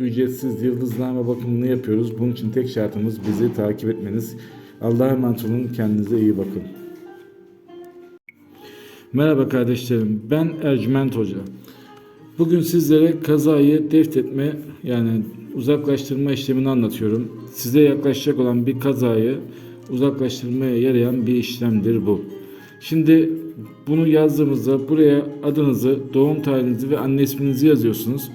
ücretsiz yıldızname bakımını yapıyoruz. Bunun için tek şartımız bizi takip etmeniz. Allah'a emanet olun. Kendinize iyi bakın. Merhaba kardeşlerim. Ben Ercüment Hoca. Bugün sizlere kazayı deftetme yani uzaklaştırma işlemini anlatıyorum. Size yaklaşacak olan bir kazayı uzaklaştırmaya yarayan bir işlemdir bu. Şimdi bunu yazdığımızda buraya adınızı, doğum tarihinizi ve anne isminizi yazıyorsunuz.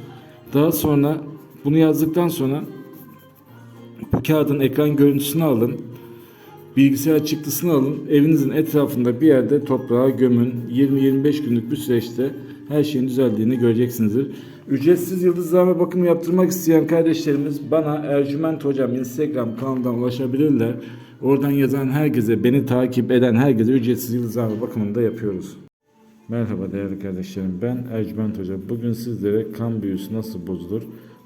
Daha sonra bunu yazdıktan sonra bu kağıdın ekran görüntüsünü alın. Bilgisayar çıktısını alın. Evinizin etrafında bir yerde toprağa gömün. 20-25 günlük bir süreçte her şeyin düzeldiğini göreceksinizdir. Ücretsiz yıldızlama bakımı yaptırmak isteyen kardeşlerimiz bana Ercüment Hocam Instagram kanalından ulaşabilirler. Oradan yazan herkese, beni takip eden herkese ücretsiz yıldızlama bakımını da yapıyoruz. Merhaba değerli kardeşlerim. Ben Ercüment Hoca. Bugün sizlere kan büyüsü nasıl bozulur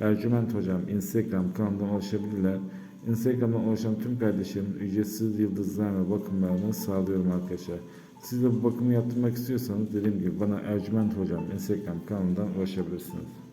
Ercüment Hocam Instagram kanalından ulaşabilirler. Instagram'dan ulaşan tüm kardeşlerim ücretsiz yıldızlama bakımlarını sağlıyorum arkadaşlar. Siz de bu bakımı yaptırmak istiyorsanız dediğim gibi bana Ercüment Hocam Instagram kanalından ulaşabilirsiniz.